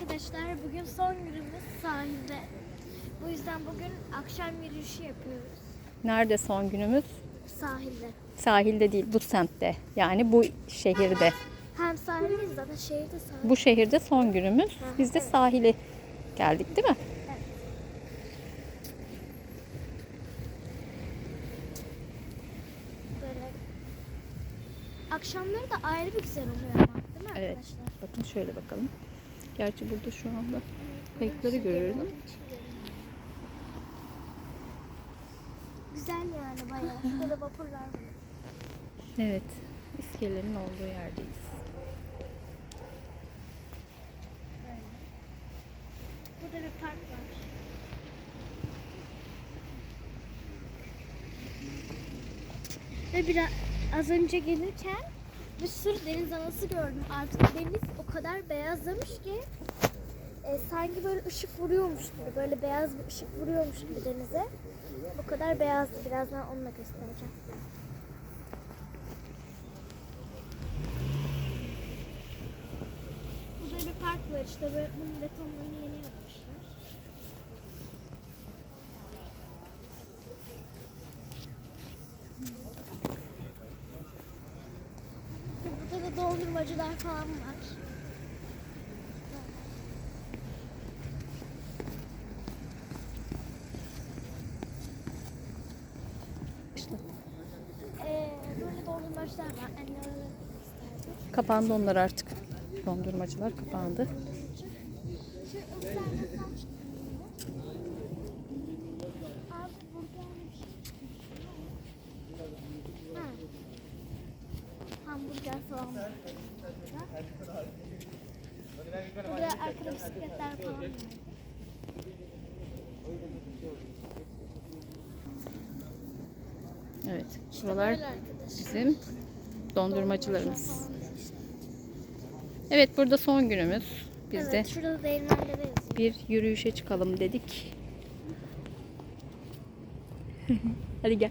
arkadaşlar. Bugün son günümüz sahilde. Bu yüzden bugün akşam yürüyüşü yapıyoruz. Nerede son günümüz? Sahilde. Sahilde değil, bu semtte. Yani bu şehirde. Hem sahildeyiz zaten şehirde sahil. Bu şehirde son günümüz. Biz de sahile geldik değil mi? Böyle. Akşamları da ayrı bir güzel oluyor ama değil mi Evet. arkadaşlar? Bakın şöyle bakalım. Gerçi burada şu anda kayıkları görüyoruz ama. Güzel yani bayağı. Şurada da vapurlar var. Evet. İskelenin olduğu yerdeyiz. Burada bir park var. Ve biraz az önce gelirken bir sürü deniz anası gördüm. Artık deniz kadar beyazlamış ki e, sanki böyle ışık vuruyormuş gibi, böyle beyaz bir ışık vuruyormuş gibi denize. Bu kadar beyazdı. Birazdan onu da göstereceğim. Burada bir park var işte böyle bunun betonlarını yeni yapmışlar. Burada da dondurmacılar falan var. İşte Ee, böyle dondurmacılar var. Anne oraları gösterdi. kapandı onlar artık. Dondurmacılar kapandı. Şu. Hamburger falan var. Burada arkada bisikletler falan var. Evet. Şuralar bizim dondurmacılarımız. Evet burada son günümüz. Biz de bir yürüyüşe çıkalım dedik. Hadi gel.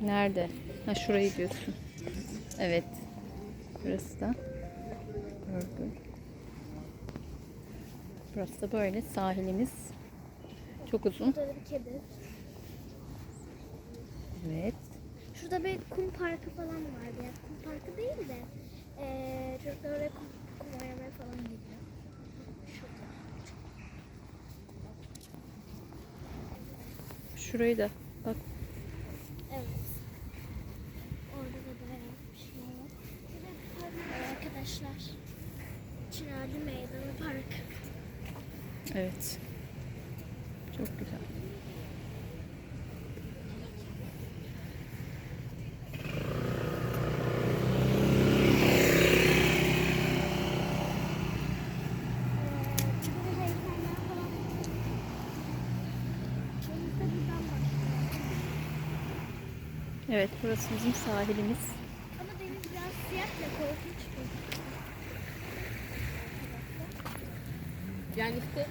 Nerede? Ha şurayı diyorsun. Evet. Burası da. Gördüm. Burası da böyle sahilimiz. Çok uzun. Burada da bir kedi. Evet. Şurada bir kum parkı falan vardı. Yani kum parkı değil de eee çocuklar oraya kum, kum oynamaya falan gidiyor. Şurada. Şurayı da bak Evet. Orada da bayağı bir şey var. Bir de bir park var arkadaşlar. Çınarlı Meydanı Parkı. evet. Çok güzel. Eee burada heykeller falan var. Deniz de buradan başlıyor. Evet burası bizim sahilimiz. Ama deniz biraz siyah ve korkunç bir. Yani işte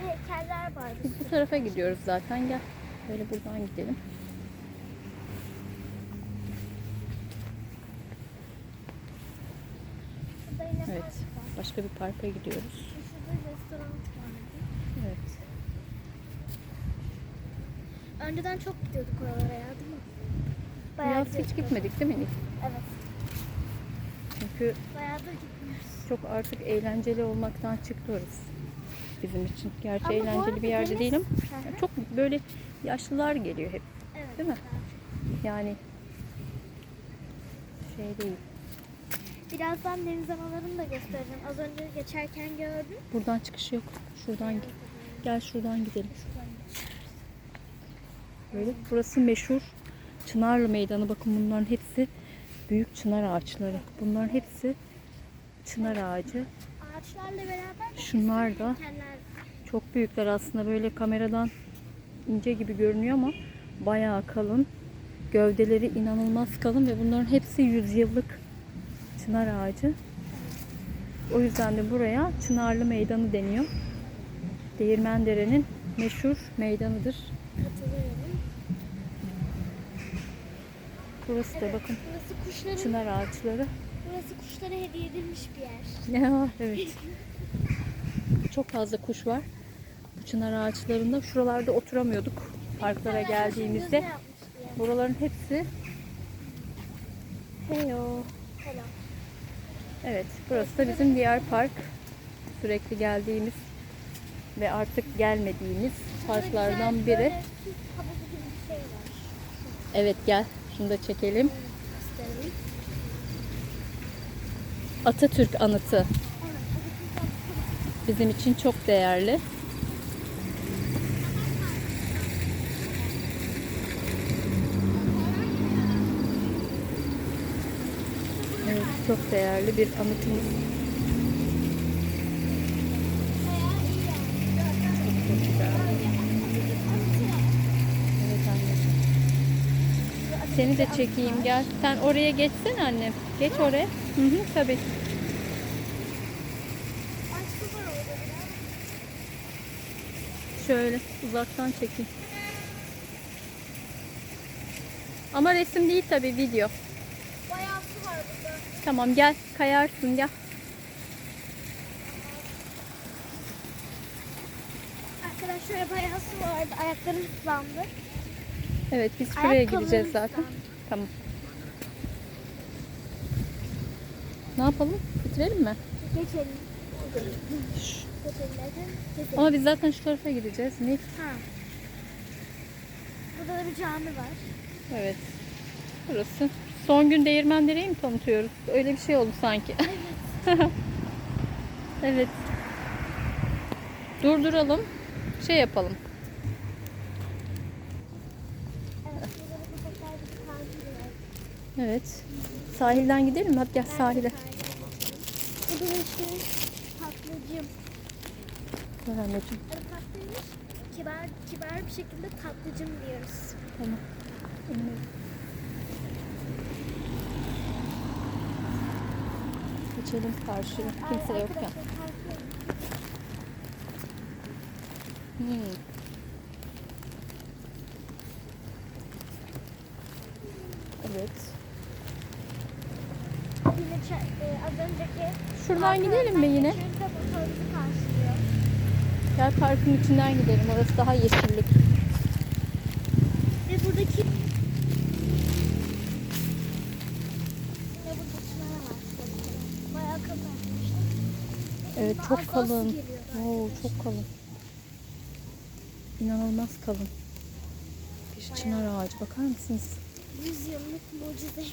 heykeller var. Biz bu tarafa gidiyoruz zaten. Gel. Böyle buradan gidelim. Evet. Başka bir parka gidiyoruz. Şurada restoran vardı. Evet. Önceden çok gidiyorduk oralara ya değil mi? Bu yaz hiç gitmedik değil mi Nil? Evet. Çünkü Bayağıdır gitmiyoruz. çok artık eğlenceli olmaktan çıktı orası. Bizim için. Gerçi Ama bu eğlenceli arada bir yerde deniz- değil ama Hı hı. çok böyle yaşlılar geliyor hep. Evet. değil mi? Yani şey değil. Birazdan deniz analarını da göstereceğim. Az önce geçerken gördüm. Buradan çıkış yok. Şuradan gel. Gel şuradan gidelim. Böyle. Burası meşhur Çınarlı Meydanı. Bakın bunların hepsi büyük çınar ağaçları. Bunların hepsi çınar ağacı. Ağaçlarla beraber Şunlar da çok büyükler aslında böyle kameradan ince gibi görünüyor ama bayağı kalın. Gövdeleri inanılmaz kalın ve bunların hepsi yüzyıllık çınar ağacı. O yüzden de buraya Çınarlı Meydanı deniyor. Değirmendere'nin meşhur meydanıdır. Katılıyorum. Burası da bakın Burası kuşların, çınar ağaçları. burası kuşlara hediye edilmiş bir yer. Ya evet. Çok fazla kuş var. Bu çınar ağaçlarında şuralarda oturamıyorduk. Parklara geldiğimizde. yani. Buraların hepsi Heyo. Hello. Evet, burası da bizim diğer park. Sürekli geldiğimiz ve artık gelmediğimiz parklardan güzel biri. böyle süs havuzu gibi bir şey var. Evet gel, şunu da çekelim. Atatürk anıtı bizim için çok değerli. Evet, çok değerli bir anıtımız. Bayağı iyi yani. Çok güzel. Evet anneciğim. Seni de çekeyim gel. Sen oraya geçsene annem. Geç oraya. Hı hı tabii. Şöyle uzaktan çekeyim. Ama resim değil tabii video. Bayağı su var burada. Tamam gel kayarsın gel. Arkadaşlar bayağı su vardı. Ayaklarım ıslandı. Evet biz şuraya gideceğiz zaten. Tamam. Ne yapalım? Bitirelim mi? Geçelim. Ama biz zaten şu tarafa gideceğiz. Ne? Ha. Burada da bir cami var. Evet. Burası. Son gün Değirmendere'yi mi tanıtıyoruz? Öyle bir şey oldu sanki. evet. Durduralım. Şey yapalım. Evet, burada da köpekler bizi kaldırıyor. Evet. Sahilden gidelim mi? Hadi gel sahile. Burada da işte tatlıcım. Ver anneciğim. Tatlıymış. Kibar, kibar bir şekilde tatlıcım diyoruz. Tamam. İnelim. Geçelim karşıya. Kimse yokken. Hmm. Evet. Yine ça- e, az önceki Şuradan gidelim mi yine? Gel parkın içinden gidelim. Orası daha yeşillik. Ve buradaki. Evet çok kalın. Oo, çok kalın. İnanılmaz kalın. Bir çınar ağacı bakar mısınız? 100 yıllık mucize.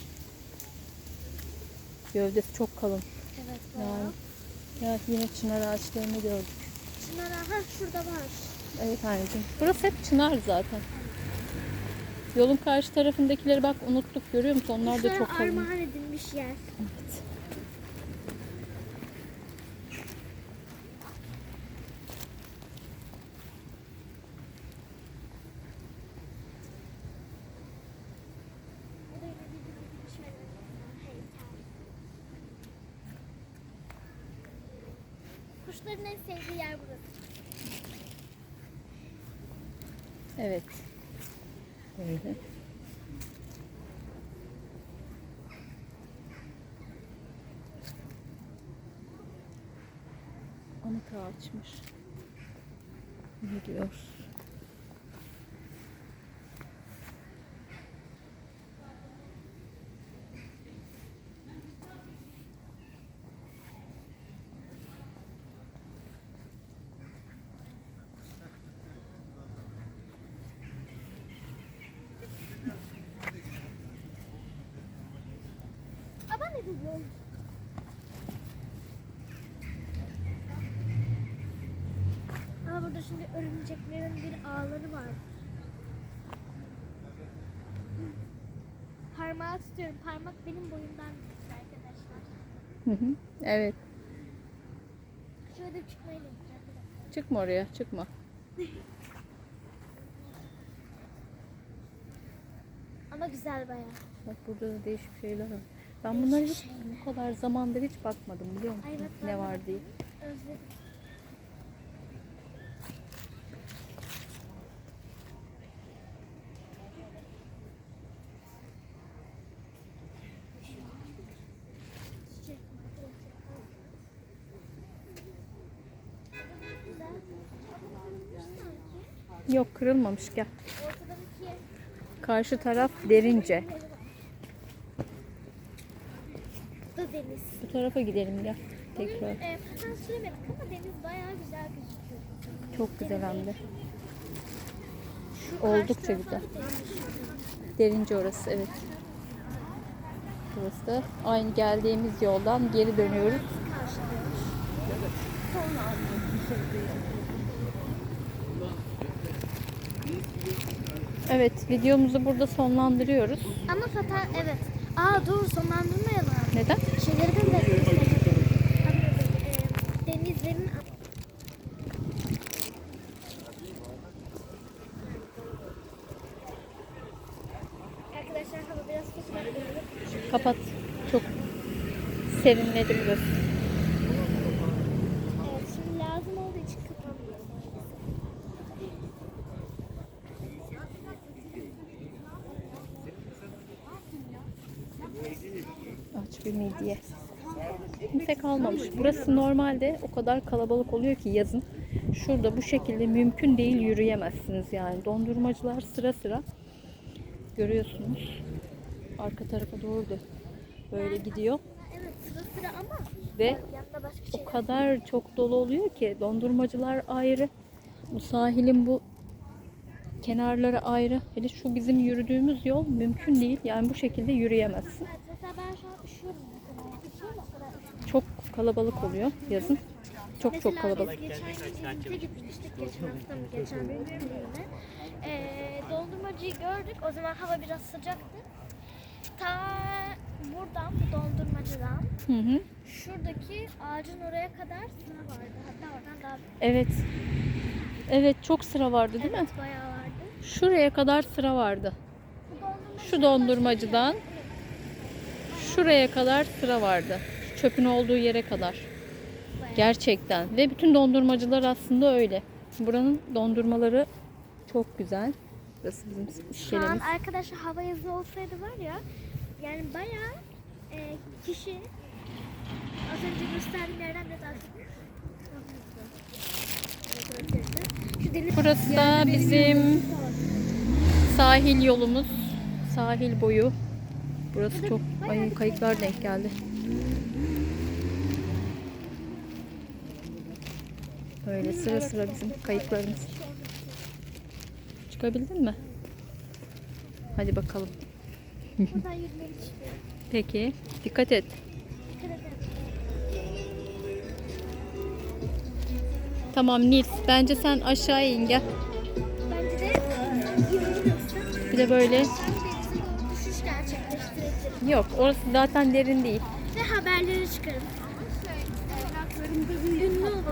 Gövdesi çok kalın. Evet Yani. bayağı. Ya yine çınar ağaçlarını gördük. Çınar aha şurada var. Evet anneciğim. Burası hep çınar zaten. Yolun karşı tarafındakileri bak unuttuk görüyor musun? Onlar da çok kalın. armağan edilmiş yer. Evet. Böyle bir- bir- bir şöyle bir heykel. Kuşların en sevdiği yer burası. Evet. Böyle. Diyor? Ama ne diyor? Ama burada şimdi örümceklerin bir ağları var. Parmağı tutuyorum. Parmak benim boyumdan arkadaşlar. Hı hı. Evet. Şöyle çıkmayı deneyeceğim. Çıkma oraya, çıkma. Ama güzel bayağı. Bak burada da değişik şeyler var. Ben bunlara hiç bu kadar zamandır hiç bakmadım biliyor musun? Ay, ne var diye. Yok kırılmamış gel. Karşı taraf derince. Tarafa gidelim gel. Tekrar. E, paten süremedik ama deniz bayağı güzel gözüküyor. Çok güzel hem de. Şu Oldukça güzel. Derince orası evet. Burası da aynı geldiğimiz yoldan geri dönüyoruz. Evet videomuzu burada sonlandırıyoruz. Ama paten evet. Aa dur sonlandırmayalım. Neden? De gösterelim. E, denizlerin Arkadaşlar hava biraz sıcak. Kapat. Çok serinledi burası. Evet şimdi lazım olduğu için kapanmıyorum. Aç bir midye. Kalmamış. Burası normalde o kadar kalabalık oluyor ki yazın. Şurada bu şekilde mümkün değil yürüyemezsiniz yani. Dondurmacılar sıra sıra görüyorsunuz. Arka tarafa doğru da böyle gidiyor. Evet sıra sıra ama Ve o şey kadar çok dolu oluyor ki dondurmacılar ayrı. Bu sahilin bu kenarları ayrı. Hele şu bizim yürüdüğümüz yol mümkün değil. Yani bu şekilde yürüyemezsin. Evet, mesela ben şu an üşüyorum kalabalık oluyor yazın. Çok çok kalabalık. biz geçen gün İzmit'e gitmiştik. Geçen hafta mı geçen gün bilmiyorum yine. Ee, dondurmacıyı gördük. O zaman hava biraz sıcaktı. Ta buradan bu dondurmacıdan Hı hı. şuradaki ağacın oraya kadar sıra vardı. Hatta oradan daha Evet. Evet çok sıra vardı değil mi? evet, bayağı vardı. Şuraya kadar sıra vardı. Bu dondurmacı Şu dondurmacıdan şuraya kadar sıra vardı. Çöpün olduğu yere kadar. Gerçekten. Ve bütün dondurmacılar aslında öyle. Buranın dondurmaları çok güzel. Burası bizim Şu an şişelemiz. arkadaşlar hava yazı olsaydı var ya yani bayağı e, kişi az önce gösterdiğim yerden Şu deniz Burası da bizim sahil yolumuz. Sahil boyu. Burası çok ay kayıklar denk geldi. Böyle sıra sıra bizim kayıklarımız. Çıkabildin mi? Hadi bakalım. Peki. Dikkat et. Tamam Nils. Bence sen aşağıya in gel. Bir de böyle. Yok orası zaten derin değil. Ve haberleri çıkarım. Ünlü olur.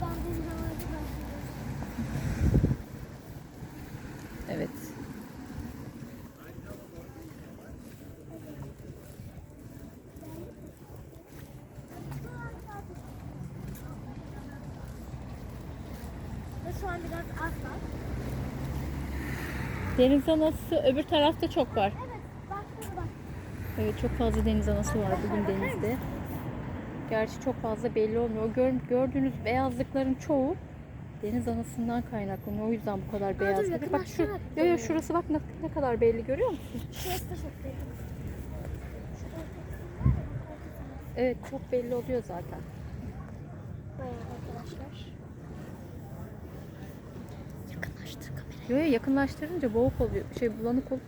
Ben deniz havacı Evet. Ve şu an biraz az var. Deniz anası öbür tarafta çok var. Evet, baksana bak. Evet çok fazla deniz anası var bugün denizde. Gerçi çok fazla belli olmuyor. Gör, gördüğünüz beyazlıkların çoğu deniz anasından kaynaklanıyor. O yüzden bu kadar beyaz. Bak, bak şu, yo, yo, şurası bak ne, ne kadar belli görüyor musun? Şurası da çok belli. Evet çok belli oluyor zaten. Bayağı arkadaşlar. Yo, yo, yakınlaştırınca boğuk oluyor. Şey bulanık olup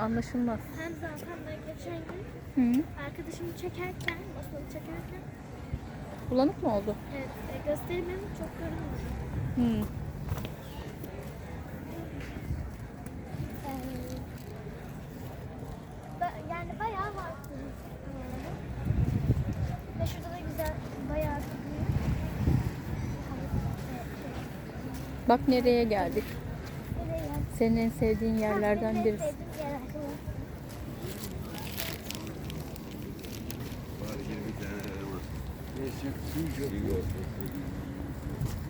anlaşılmaz. Hem zaten ben geçen gün Hı. arkadaşımı çekerken, masalı çekerken Bulanık mı oldu? evet, e, gösterimim çok görünmüyor. Hı. Ba- yani bayağı var. Ve şurada da güzel bayağı. Bak nereye geldik. Senin en sevdiğin yerlerden birisi.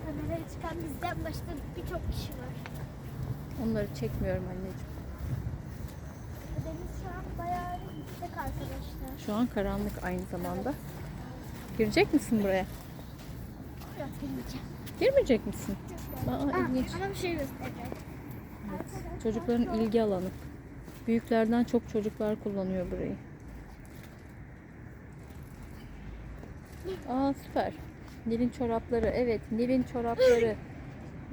Kameraya çıkan bizden başka birçok kişi var. Onları çekmiyorum anneciğim. Deniz şu an bayağı yüksek arkadaşlar. Şu an karanlık aynı zamanda. Girecek misin buraya? Yok bilmeyeceğim. Girmeyecek misin? Aa, Aa, ilginç. ama bir şey göstereceğim. Çocukların ilgi alanı. Büyüklerden çok çocuklar kullanıyor burayı. Aa süper. Nil'in çorapları. Evet Nil'in çorapları.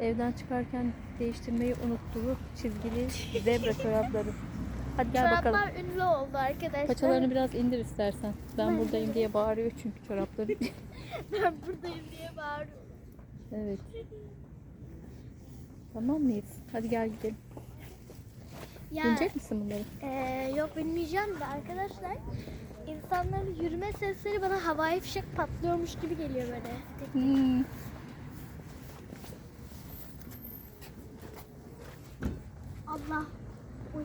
Evden çıkarken değiştirmeyi unuttuğu çizgili zebra çorapları. Hadi gel bakalım. Çoraplar ünlü oldu arkadaşlar. Paçalarını biraz indir istersen. Ben buradayım diye bağırıyor çünkü çorapları. ben buradayım diye bağırıyorum. evet. Tamam mıyız? Hadi gel gidelim. Ya, Binecek misin bunları? Ee, yok bilmeyeceğim de arkadaşlar insanların yürüme sesleri bana havai fişek patlıyormuş gibi geliyor böyle. Hmm. Allah. Uy.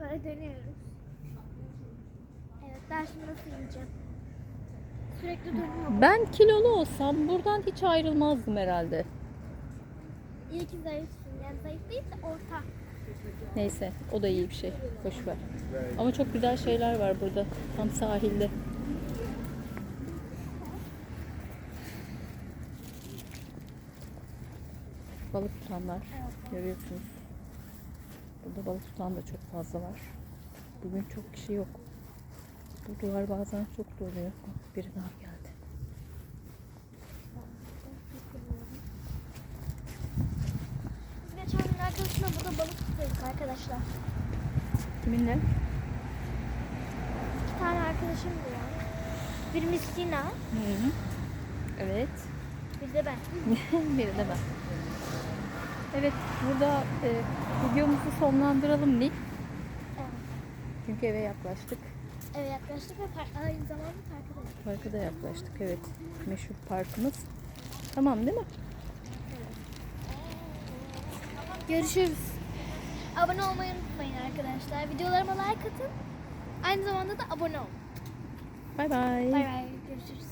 Böyle dönüyoruz. Evet ben şimdi nasıl ineceğim? Sürekli dönüyorum. Ben kilolu olsam buradan hiç ayrılmazdım herhalde. İyi ki zayıfsın. Yani zayıf değil de orta. Neyse o da iyi bir şey. Boş ver. Ama çok güzel şeyler var burada. Tam sahilde. Balık tutanlar görüyorsunuz. Burada balık tutan da çok fazla var. Bugün çok kişi yok. Bu duvar bazen çok doluyor. Biri daha geldi. Biz geçen gün arkadaşımla burada balık tutuyorduk arkadaşlar. Kiminle? İki tane arkadaşım var. Birimiz Sina, Hı -hı. Evet. bir de ben. Biri de ben. Evet, burada e, videomuzu sonlandıralım Nil. Evet. Çünkü eve yaklaştık. Eve yaklaştık ve park, aynı zamanda parka da Parka da yaklaştık, evet. Meşhur parkımız. Tamam değil mi? Görüşürüz. Abone olmayı unutmayın arkadaşlar. Videolarıma like atın. Aynı zamanda da abone olun. Bay bay. Bay bay. Görüşürüz.